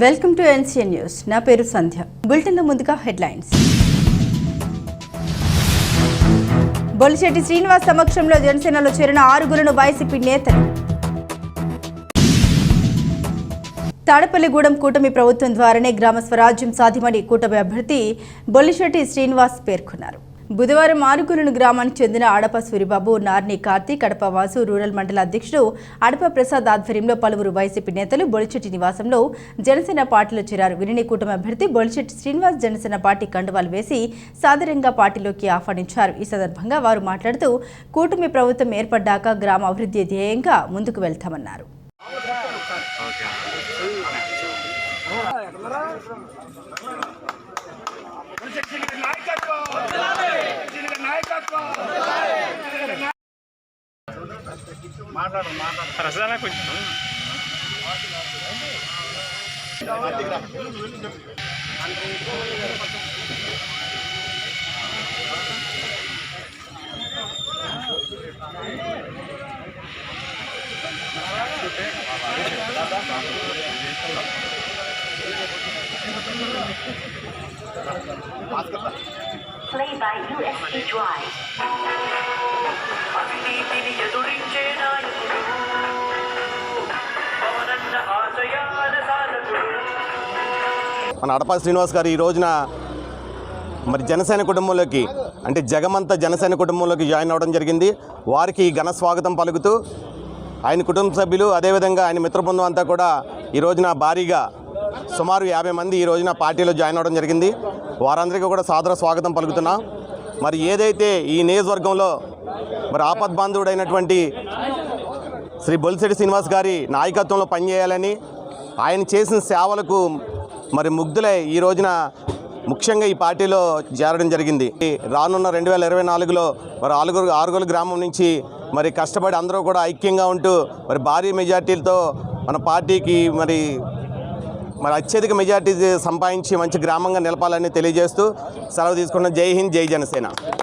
Welcome to NCN news. నా పేరు సంధ్య. బులెటిన్లో ముందుగా హెడ్లైన్స్. బొలిశెట్టి శ్రీనివాస్ సమక్షంలో జనసేనలో చేరిన ఆరుగురును వైసీపీ నేతలు. తాడపల్లిగూడెం కూటమి ప్రభుత్వం ద్వారానే గ్రామ స్వరాజ్యం సాధ్యమని కూటమి అభ్యర్థి బొల్లిశెట్టి శ్రీనివాస్ పేర్కొన్నారు. బుధవారం ఆరుగురును గ్రామానికి చెందిన అడప సూరిబాబు నార్ని కార్తీ కడప వాసు రూరల్ మండల అధ్యక్షుడు అడప ప్రసాద్ ఆధ్వర్యంలో పలువురు వైసీపీ నేతలు బొలిచెట్టి నివాసంలో జనసేన పార్టీలో చేరారు. వీరిని కూటమి అభ్యర్థి బొలిచెట్టి శ్రీనివాస్ జనసేన పార్టీ కండువాలు వేసి సాదరంగా పార్టీలోకి ఆహ్వానించారు. ఈ సందర్భంగా వారు మాట్లాడుతూ కూటమి ప్రభుత్వం ఏర్పడ్డాక గ్రామ అభివృద్ధి ధ్యేయంగా ముందుకు వెళ్తామన్నారు. ప్రసాద్ కొంచెం Play by USB Drive. మన అడపా శ్రీనివాస్ గారు ఈ రోజున మరి జనసేన కుటుంబంలోకి అంటే జగమంత జనసేన కుటుంబంలోకి జాయిన్ అవ్వడం జరిగింది. వారికి ఘన స్వాగతం పలుకుతూ ఆయన కుటుంబ సభ్యులు అదేవిధంగా ఆయన మిత్రబృందం అంతా కూడా ఈ రోజున భారీగా సుమారు యాభై మంది ఈ రోజున పార్టీలో జాయిన్ అవ్వడం జరిగింది. వారందరికీ కూడా సాదర స్వాగతం పలుకుతున్నాం. మరి ఏదైతే ఈ నియోజకవర్గంలో మరి ఆపద్బాంధవుడైనటువంటి శ్రీ బొలిశెట్టి శ్రీనివాస్ గారి నాయకత్వంలో పనిచేయాలని ఆయన చేసిన సేవలకు మరి ముగ్ధులై ఈ రోజున ముఖ్యంగా ఈ పార్టీలో చేరడం జరిగింది. రానున్న రెండు వేల ఇరవై నాలుగులో మరి ఆలుగురు ఆరుగురు గ్రామం నుంచి మరి కష్టపడి అందరూ కూడా ఐక్యంగా ఉంటూ మరి భారీ మెజార్టీలతో మన పార్టీకి మరి మరి అత్యధిక మెజార్టీ సంపాదించి మంచి గ్రామంగా నిలపాలని తెలియజేస్తూ సెలవు తీసుకున్న జై హింద్ జై జనసేన.